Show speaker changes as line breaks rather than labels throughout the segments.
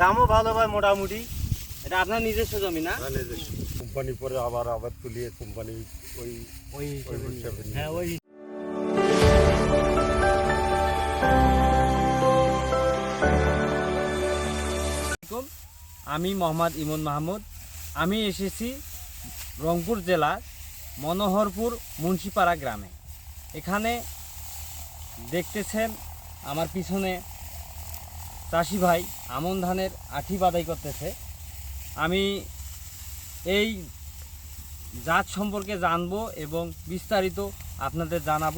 দামও ভালো হয় মোটামুটি।
এটা আপনার নিজস্ব জমি না?
কোম্পানি পরে আবার আবার তুলিয়ে কোম্পানি ওই
ওই
হ্যাঁ ওই
আমি মোহাম্মদ ইমন মাহমুদ। আমি এসেছি রংপুর জেলার মনোহরপুর মুন্সিপাড়া গ্রামে। এখানে দেখতেছেন আমার পিছনে চাষি ভাই আমন ধানের আঠি বাদাই করতেছে। আমি এই জাত সম্পর্কে জানব এবং বিস্তারিত আপনাদের জানাব।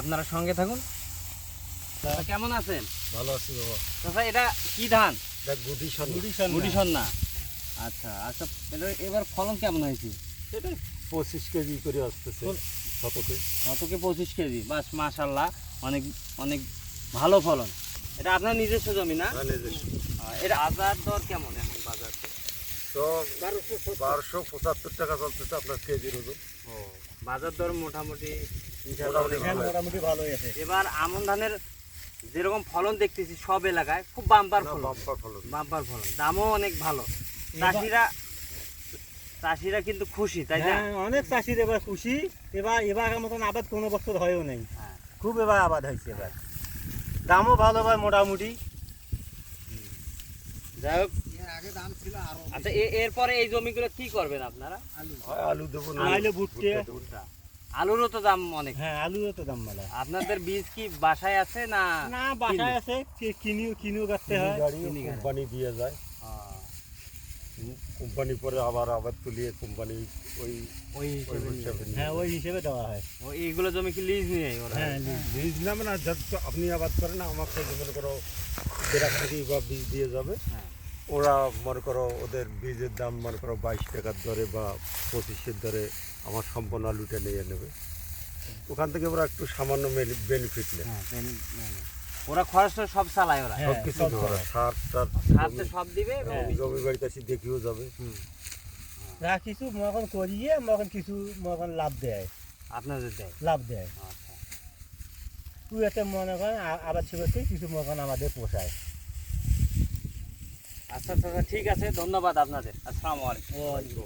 আপনারা সঙ্গে থাকুন। কেমন আছেন?
ভালো আছি বাবা।
এটা কি ধান?
গুটি
না আচ্ছা আচ্ছা এটা এবার ফলন কেমন হয়েছে?
এটা পঁচিশ কেজি করে আসতেছে শতকে।
শতকে পঁচিশ কেজি। বাস মাশাল্লাহ অনেক অনেক ভালো ফলন। এটা আপনার নিজস্ব জমি না?
হ্যাঁ, নিজস্ব।
এটা বাজার দর কেমন এখন বাজার?
তো বারোশো পঁচাত্তর টাকা চলতেছে আপনার কেজির ওজন
বাজার দর মোটামুটি
ভালোই আছে।
এবার আমন ধানের যেরকম ফলন দেখতেছি সব এলাকায় খুব বাম্পার ফলন।
বাম্পার ফলন।
বাম্পার ফলন। দামও অনেক ভালো। চাষিরা চাষিরা কিন্তু খুশি তাই না?
হ্যাঁ অনেক চাষির এবার খুশি। এবার এবার মতন আবাদ কোনো বছর হয়েও নেই।
হ্যাঁ।
খুব এবার আবাদ হয়েছে এবার। দামও ভালো হয় মোটামুটি।
যাই হোক। আচ্ছা এরপরে এই জমিগুলো কি করবেন আপনারা?
আলু। দেবো না
ভুট্টে।
ভুট্টা
আলুরও তো দাম অনেক।
হ্যাঁ আলুরও তো দাম ভালো
আপনাদের বীজ কি বাসায় আছে না
না বাসায় আছে কি- কিনিও কিনিও করতে হয়।
কোম্পানি দিয়ে যায়। কোম্পানি পরে আবার আবার তুলিয়ে কোম্পানি ওই
ওই হিসেবে
হ্যাঁ ওই হিসেবে দেওয়া হয়।
ও এইগুলো জমি কি লিজ নিয়ে ওরা?
হ্যাঁ লিজ।
বীজ নামে না যত আপনি আবাদ করেন না আমাকে মনে করো বেরাক থেকে বা বীজ দিয়ে যাবে।
হ্যাঁ।
ওরা মনে করো ওদের বীজের দাম মনে করো বাইশ টাকার দরে বা পঁচিশের দরে আমার সম্পূর্ণ আলুটা নিয়ে নেবে। ওখান থেকে ওরা একটু সামান্য বেনিফিট নেয়।
হ্যাঁ, হ্যাঁ। ওরা খরচটা সব চালায় ওরা।
হ্যাঁ,
সব কিছু ওরা সার টার
সার তো সব দিবে।
জমি বাড়িতে আসি দেখিও যাবে।
হুম,
যা কিছু মখন করিয়ে মখন কিছু মখন লাভ দেয়।
আপনাদের দেয়?
লাভ দেয়।
আচ্ছা।
তুই এতে মনে করেন আ- আবাদ করতে কিছু মখন আমাদের পোষায়।
আচ্ছা আচ্ছা ঠিক আছে ধন্যবাদ আপনাদের। আসসালামু আলাইকুম।